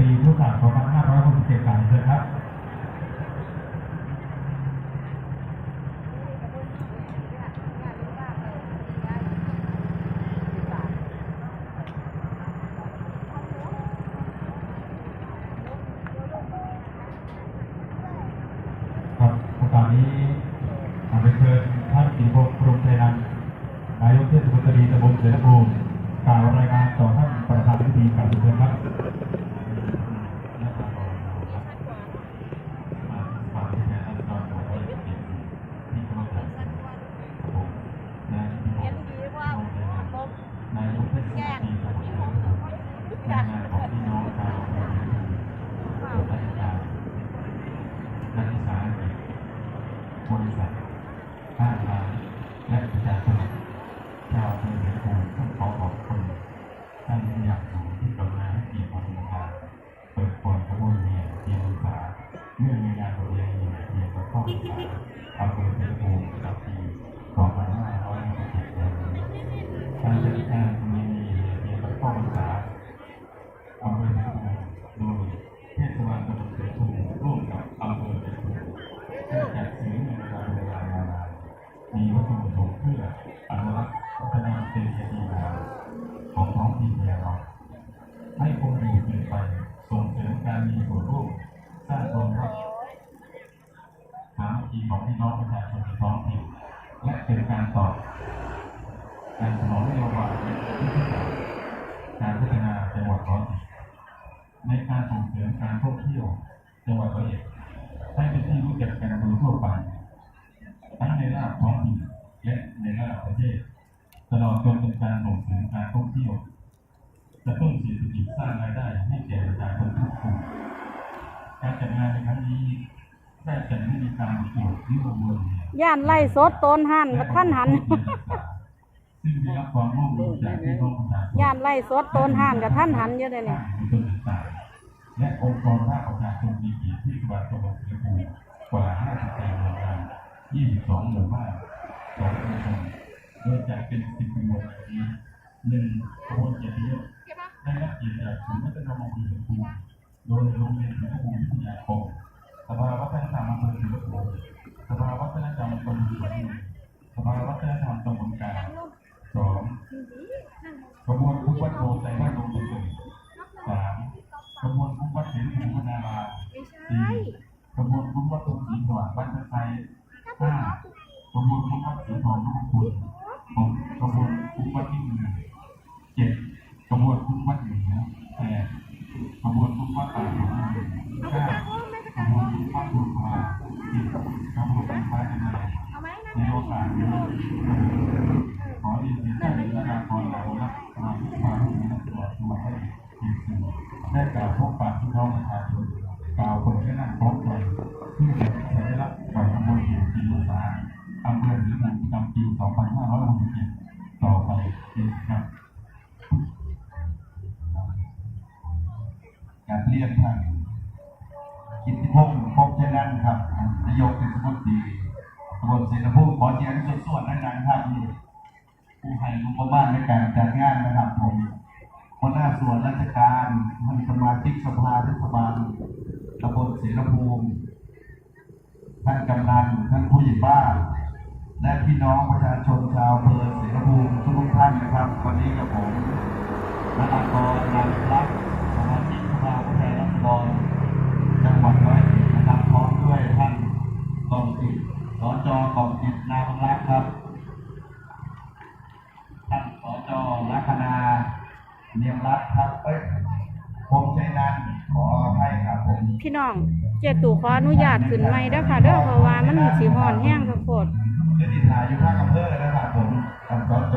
ปีพุทธศักราช2567กันเถิดครับครับโอกาสนี้ขอไปเชิญท่านกิติพงศ์กรุงไทยนันท์นายกเทศมนตรีตำบลเสรภูมิกล่าวรายงานต่อท่านประธานพิธีกล่าวเชิญครับนายกิติพงศ์กรุงไทยนันท์นายกเทศมนตรีตำบลเสรภูมิในงานของพี่น้องชาวอำเภอเสรภูมิส่วนราชการ นักศึกษา บ ของพี่น้องประชาชนในท้องถิ่นและเป็นการตอบการสนองนโยบายการพัฒนาจังหวัดร้อยเอ็ดในการส่งเสริมการท่องเที่ยวจังหวัดร้อยเอ็ดให้เป็นที่รู้จักกันโดยทั่วไปทั้งในระดับท้องถิ่นและในระดับประเทศตลอดจนเป็นการส่งเสริมการท่องเที่ยวกระตุ้นเศรษฐกิจสร้างรายได้ให้แก่ประชาชนทุกกลุ่มการจัดงานในครั้งนี้ ได้จัดให้มีการประกวดที่รวมรวมเนี่ยย่านไล่สดโตนหันมาท่านหันซึ่งได้รับความร่วมมือจากพี่น้องประชาชนย่านไล่สดโตนหันกับท่านหันเยอะเลยเนี่ยชุมชนต่างๆและองค์กรภาคประชาชนมีเกียรติที่จังหวัดตำบลเสรภูมิกว่า54หน่วยงาน22หมู่บ้าน2ชุมชนโดยจัดเป็น10ขบวนอย่างนี้หนึ่งขบวนเกียรติยศได้รับเกียรติจากศูนย์วัฒนธรรมอำเภอเสรภูมิโดยโรงเรียนเสรภูมิวิทยาคม สภาวัฒนธรรมอำเภอเสรภูมิสภาวัฒนธรรมตำบลเสรภูมิสภาวัฒนธรรมตำบลกลางสองขบวนพุทธวัดโตใจวัดโตสุขุมสามขบวนพุทธวัดเสรีภูมินาราสี่ขบวนพุทธวัดตรงศรีสว่างวัดไทยห้าขบวนพุทธวัดสีทองลูกคุณหกขบวนพุทธวัดที่หนึ่งเจ็ดขบวนพุทธวัดเหนือแปดขบวนพุทธวัดป่างห้า ผู้ให้งบประมาณในการจัดงานนะครับผมหัวหน้าส่วนราชการท่านสมาชิกสภาเทศบาลตำบลเสรภูมิ ท่านกำนันท่านผู้ใหญ่บ้าน และพี่น้องประชาชนชาวอำเภอเสรภูมิทุกท่านนะครับ วันนี้กับผมนากรนันรักสมาชิกสภาผู้แทนราษฎรจังหวัดร้อยเอ็ดนะครับพร้อมด้วยท่านกองจิตสจกองจิตนาบังรักครับ ท่านสจลัคนาเนียมรัตน์ครับเอ้ยผมชัยนันท์ขออภัยครับผม พี่น้องเจตู่ขออนุญาตขึ้นไม่เด้ค่ะเด้อเพราะว่ามันสีห่อนแห้งค่ะโคตรเจะดินทายอยู่ภาคอำเภอนะครับผมท่านสจ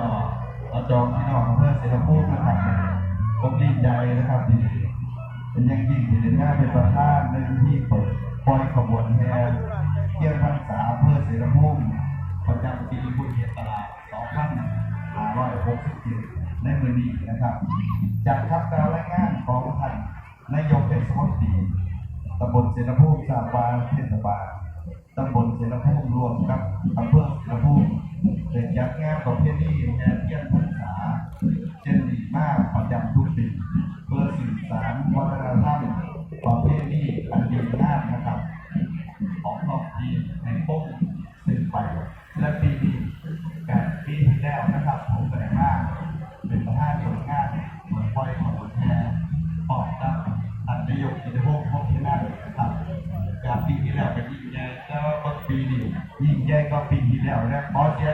สจพี่น้องอำเภอเสรภูมินะครับผมดีใจนะครับที่เป็นยังยิ่งที่ได้มาเป็นประธานในพิธีเปิดปล่อยขบวนแห่เที่ยวพรรษาอำเภอเสรภูมิประจำปีพุทธศักราช2567ในมือนี้นะครับจากคำกาวรายงานของท่านนายกเทศมนตรี ตำบลเสรภูมิสาบานเทศบาลตำบลเสรภูมิรวมกับอำเภอเสรภูมิเด็กยักษ์งามประเพณีงาน ยวนะขอเสี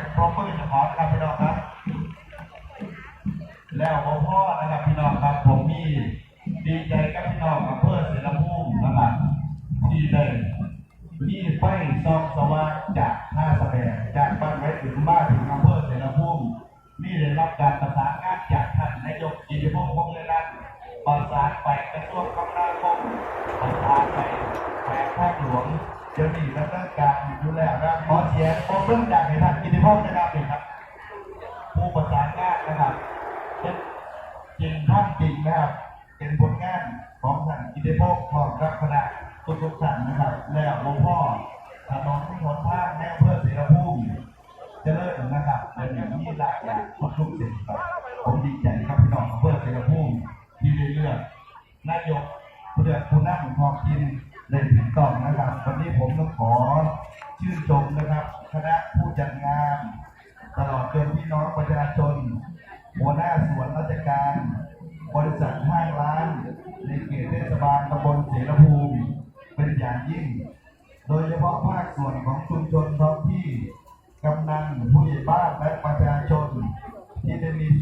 นะครับ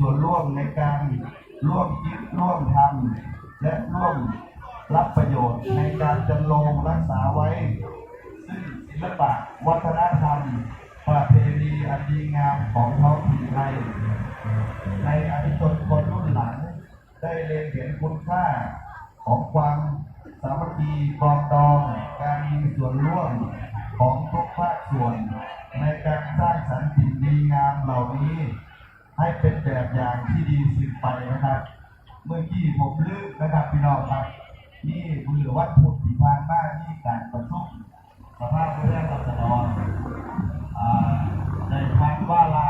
ส่วนร่วมในการร่วมคิดร่วมทำและร่วมรับประโยชน์ในการจำลองรักษาไว้ ซึ่งศิลปะวัฒนธรรม ประเพณีอันดีงามของท้องถิ่นไทยในอดีตคนรุ่นหลัง ได้เล็งเห็นคุณค่าของความสามัคคีปองดองการมีส่วนร่วมของทุกภาคส่วน ในการสร้างสรรค์สิ่งดีงามเหล่านี้ ให้เป็นแบบอย่างที่ดีสืบไปนะครับ เมื่อกี้ผมลืมนะครับพี่น้องครับนี่มือวัดพุทธิพานบ้านนี่การประชุมสภาพเรื่องรัศดรในทางว่าลา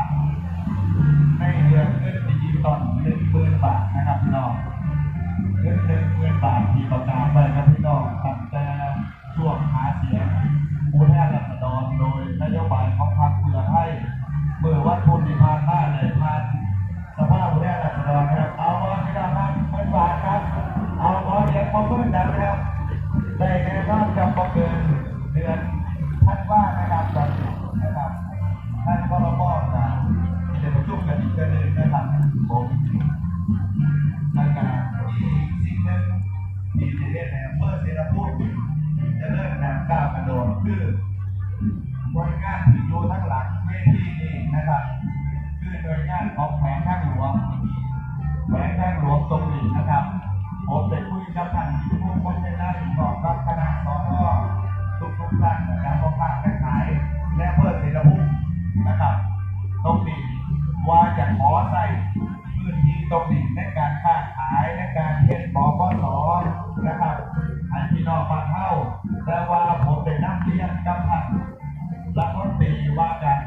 ครับคือโดยญาติของแขวงทางหลวงแขวงทางหลวงตรงนี้นะครับ ผมเป็คุยจำบทันที่ผู้คนได้รับอกรับคณะสอนอทุกทุกท่านนะครับพ่อค้าแม่ขายและเพื่อนเศรษฐภูนะครับ ตรงนี้ว่าจะขอใส่พื้นที่ตรงนี้ในการค้าขายในการเทฮ็ดปปสนะครับอันที่นอบ้านเท้าแต่ว่าผมเป็นนักเรียนกับท่านรัฐมนตรีว่าการ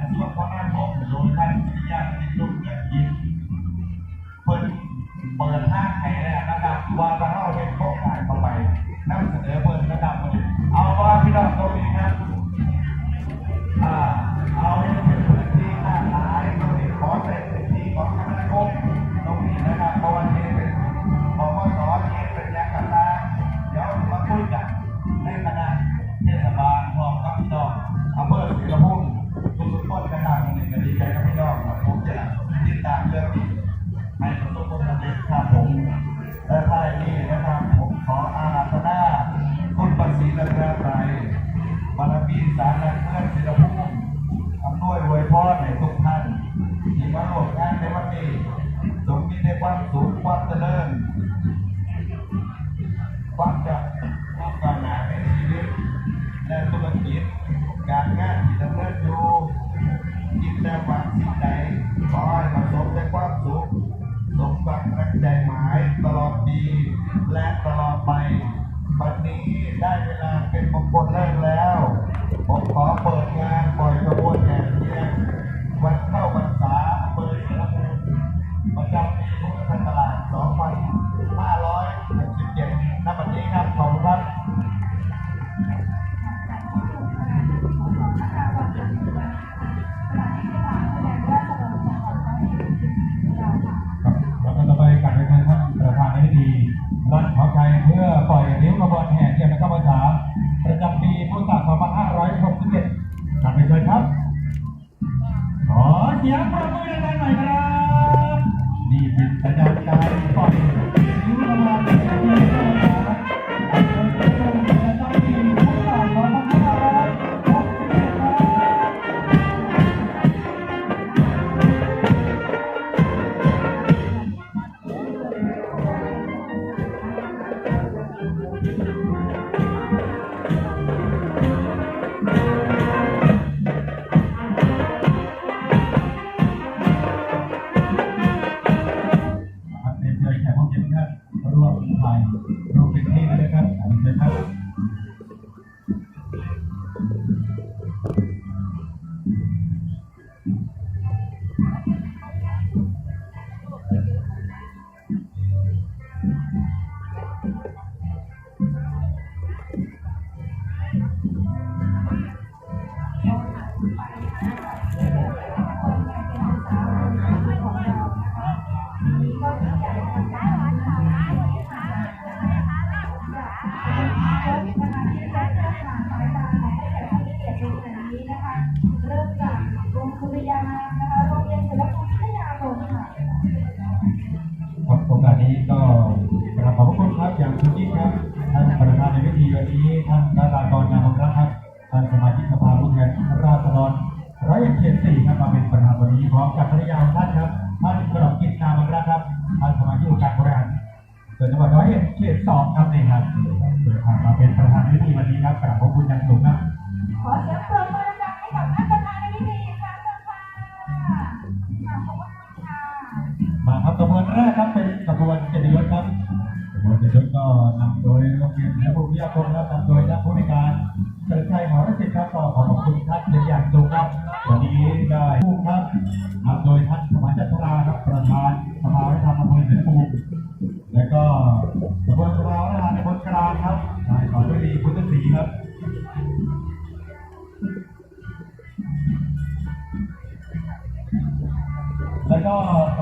เสียงปรบมือดังๆหน่อยครับ นี่เป็นสัญญาณการปล่อยยูกำลัง มาผู้แทนราษฎรร้อยเอ็ยเขตสี่ครับมาเป็นประธานวันนี้พร้อมกับภรรยาองท่านครับท่านกระดกกิจนามรักครับท่านสมาชิกการบริหารส่วนจังหวัดร้อยเอ็ดเขตสองครับนี่ครับเดินทางมาเป็นประธานพิธีวันนี้ครับ 来到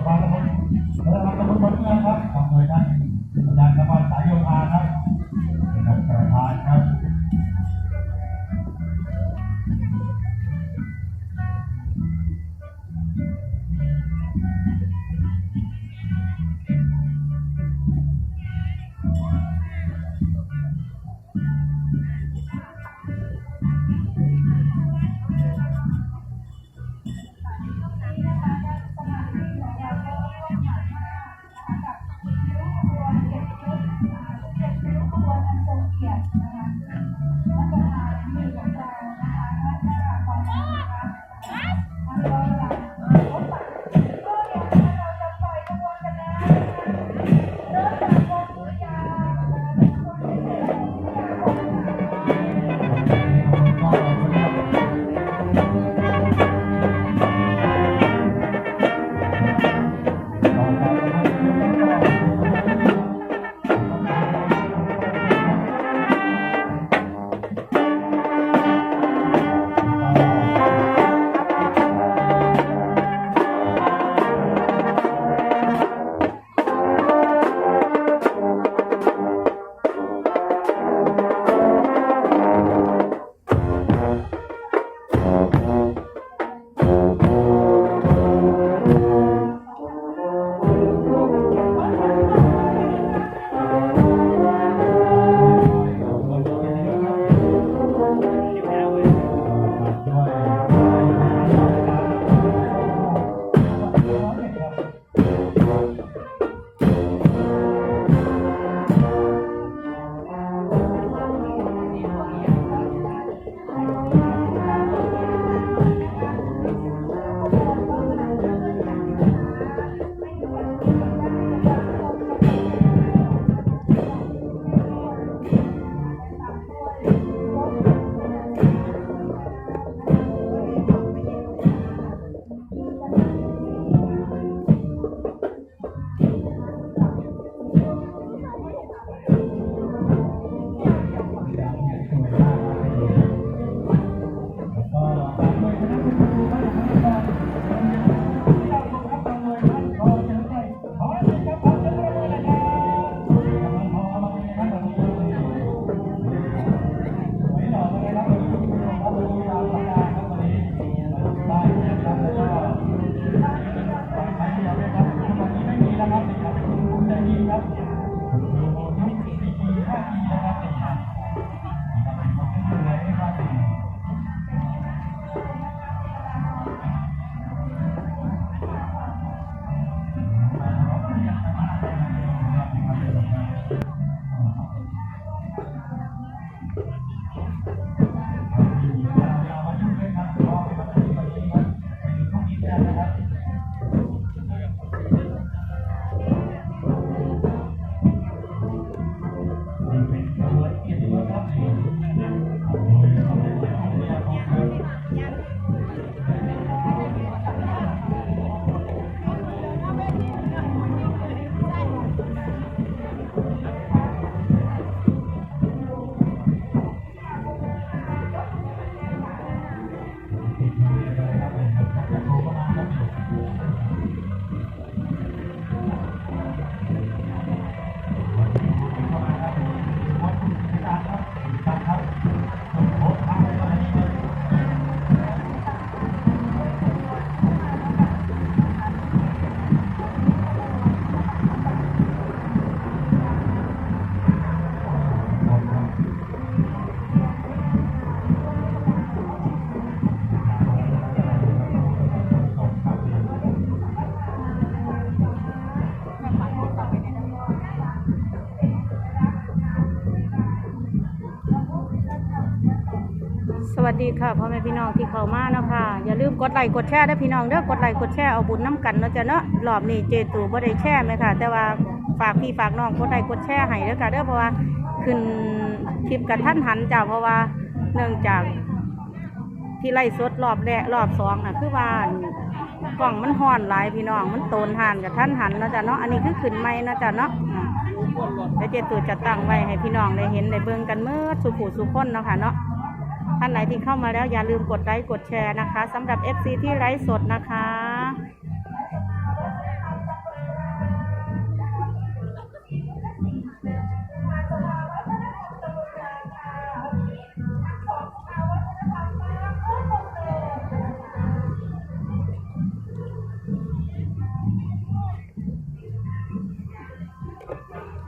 สวัสดีค่ะพ่อแม่พี่น้องที่เข้ามาเนาะค่ะอย่าลืมกดไลค์กดแชร์ด้อพี่น้องเด้อกดไลค์กดแชร์เอาบุญน้ำกันเนาะจ้ะเนาะรอบนี้เจตูบ่ได้แชร์ไหมค่ะ แต่ว่าฝากพี่ฝากน้องกดไลค์กดแชร์ให้เด้อค่ะเด้อเพราะว่าขึ้นคลิปกับท่านหันจ้ะเพราะว่าเนื่องจากที่ไล่สดรอบแรกรอบสองน่ะคือว่ากล่องมันห่อนหลายพี่น้องมันโตนหันกับท่านหันเนาะจ้ะเนาะอันนี้คือขึ้นไม่เนาะจ้ะเนาะแล้วเจตูจะตั้งไว้ให้พี่น้องได้เห็นได้เบิ่งกันเมื่อสุขุสุขคนเนาะค่ะเนาะ ท่านไหนที่เข้ามาแล้วอย่าลืมกดไลค์กดแชร์นะคะสำหรับ FC ที่ไลฟ์สดนะคะ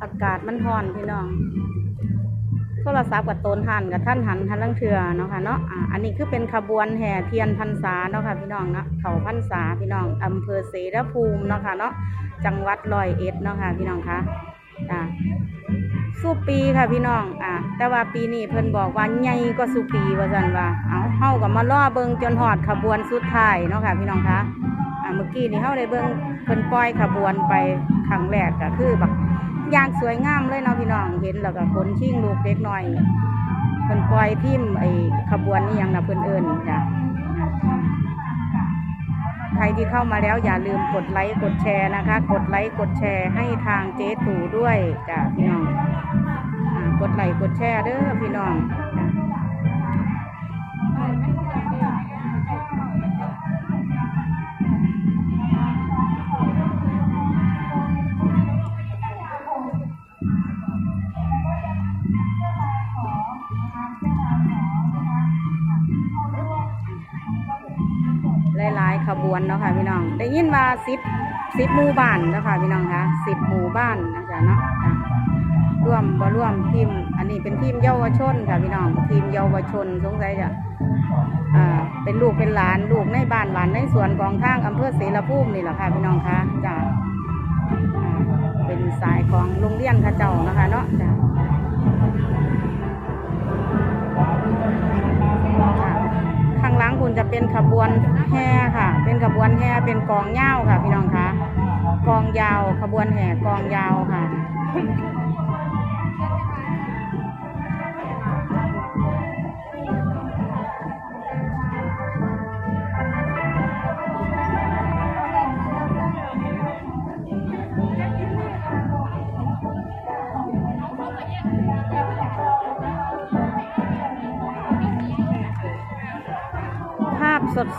อากาศมันร้อนพี่น้อง รศัพท์กับตนหันกับท่านหันทันลังเทือเนาะค่ะเนาะอันนี้คือเป็นขบวนแห่เทียนพรรษาเนาะค่ะพี่น้องเนาะเขาพรรษาพี่น้องอำเภอเสรภูมิเนาะค่ะเนาะจังหวัดร้อยเอ็ดเนาะค่ะพี่น้องคะอ่าสู้ปีค่ะพี่น้อง อ่า แต่ว่าปีนี้เพิ่นบอกว่าใหญ่ก็สู้ปีว่าซั่นว่า เอาเฮากับมาล่อเบิงจนหอดขบวนสุดท้ายเนาะค่ะพี่น้องคะ อ่า เมื่อกี้นี่เฮาได้เบิงเพิ่นปล่อยขบวนไปครั้งแรกก็คือแบบ อย่างสวยงามเลยเนาะพี่น้องเห็นแล้วก็คนชิ่งลูกเล็กน้อยเพิ่นปล่อยทิมไอ้ขบวนนี่ยังนะเพิ่นเอิ้นจ้ะใครที่เข้ามาแล้วอย่าลืมกดไลค์กดแชร์นะคะ กดไลค์กดแชร์ให้ทางเจ๊ตู่ด้วยจ้ะพี่น้องกดไลค์กดแชร์เด้อพี่น้อง วนเนาะค่ะพี่น้อง ได้ยินว่าสิบสิบหมู่บ้านเนาะค่ะพี่น้องคะสิบหมู่บ้านนะจ๊ะเนาะร่วมบ่ร่วมทีม อันนี้เป็นทีมเยาวชนค่ะพี่น้อง ทีมเยาวชนสงสัยจะอ่าเป็นลูกเป็นหลานลูกในบ้านหลานในสวนของทางอำเภอเสรภูมินี่แหละค่ะพี่น้องคะจ้ะอ่าเป็นสายของโรงเรียนข้าเจ้านะคะเนาะจ้ะ จะเป็นขบวนแห่ค่ะ เป็นขบวนแห่เป็นกองยาวค่ะ พี่น้องคะกองยาวขบวนแห่กองยาวค่ะ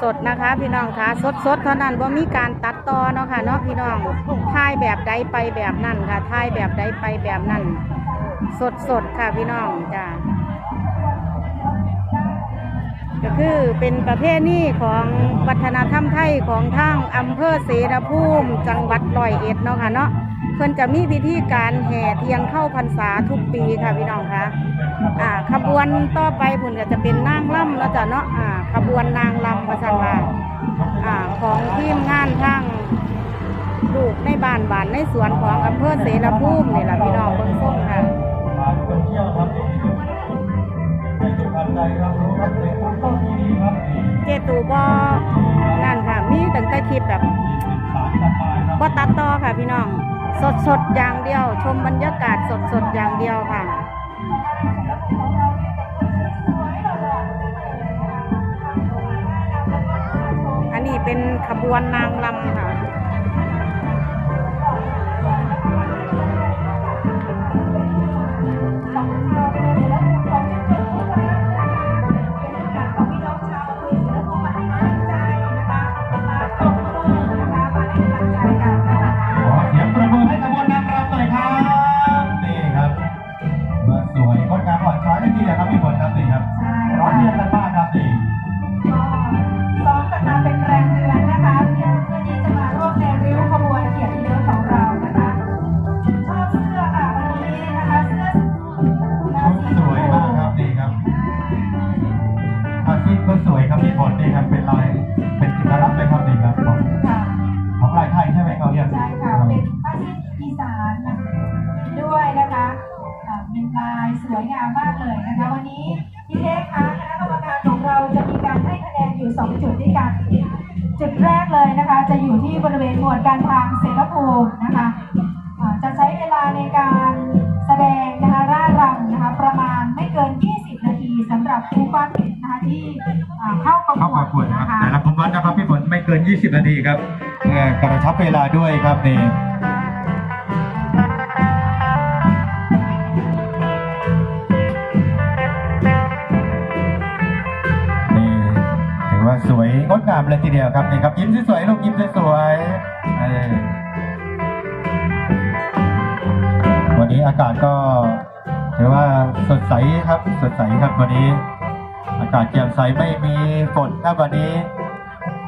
สดๆนะคะ พี่น้องคะสดๆเท่านั้นว่ามีการตัดต่อเนาะค่ะเนาะพี่น้องถ่ายแบบใดไปแบบนั้นค่ะถ่ายแบบใดไปแบบนั้นสดๆค่ะพี่น้องจ้าก็คือเป็นประเภทนี้ของวัฒนธรรมไทยของทางอำเภอเสรภูมิ จังหวัดร้อยเอ็ดเนาะค่ะเนาะเพิ่นจะมีพิธีการแห่เทียนเข้าพรรษาทุกปีค่ะพี่น้องคะอ่าขบวนต่อไปพุ่นก็จะเป็นนางล่ำแล้วจ้ะเนาะอ่า ขบวนนางลำประชันว่าของทีมงานทางลูกในบ้านบ้านในสวนของอำเภอเสรภูมินี่แหละพี่น้องเบิ่งส้มค่ะเชียลครับให้ทุกท่านได้รับรู้รับในความต้องดีดีครับเจตูบอนั่นค่ะ มีตั้งแต่คลิปแบบสารสบายครับบ่ตัดต่อค่ะพี่น้อง สดสดๆอย่างเดียว ชมบรรยากาศสดสดๆอย่างเดียวค่ะ นี่เป็นขบวนนางลำค่ะ นะคะที่อ่าเข้าประเข้ากวปดระกวดนะนะครัคะบแต่ละคอมวัดนะครับพี่ฝนไม่เกิน 20 นาทีครับเพื่อกระชับเวลาด้วยครับนี่นี่ถือว่าสวยงดงามเลยทีเดียวครับนี่ครับยิ้มสวยๆลูกยิ้มสวยๆเออวันนี้อากาศก็ถือว่าสดใสครับสดใสครับวันนี้อากาศแจ่มใสไม่มีฝนครับวันนี้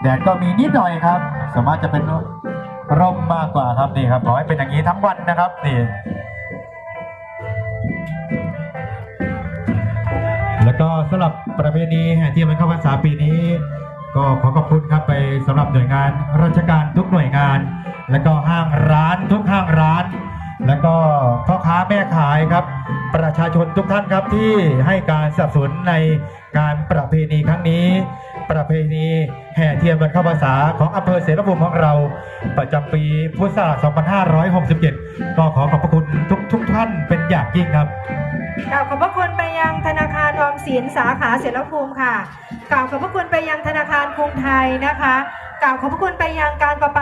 แดดก็มีนิดหน่อยครับ สามารถจะเป็นร่มมากกว่าครับนี่ครับขอให้เป็นอย่างนี้ทั้งวันนะครับนี่แล้วก็สำหรับประเพณีแห่เทียนมันเข้าพรรษาปีนี้ ก็ขอขอบคุณครับไปสำหรับหน่วยงานราชการทุกหน่วยงาน แล้วก็ห้างร้านทุกห้างร้าน แล้วก็พ่อค้าแม่ขายครับ ประชาชนทุกท่านครับที่ให้การสนับสนุนในการ ประเพณีครั้งนี้ ประเพณีแห่เทียนวันเข้าพรรษาของอำเภอเสรภูมิของเรา ประจำปีพุทธศักราช 2567 ก็ขอขอบพระคุณทุกทุกท่านเป็นอย่างยิ่งครับกล่าวขอบพระคุณไปยังธนาคารออมสินสาขาเสรภูมิค่ะ กล่าวขอบพระคุณไปยังธนาคารกรุงไทยนะคะ กล่าวขอบพระคุณไปยังการประปา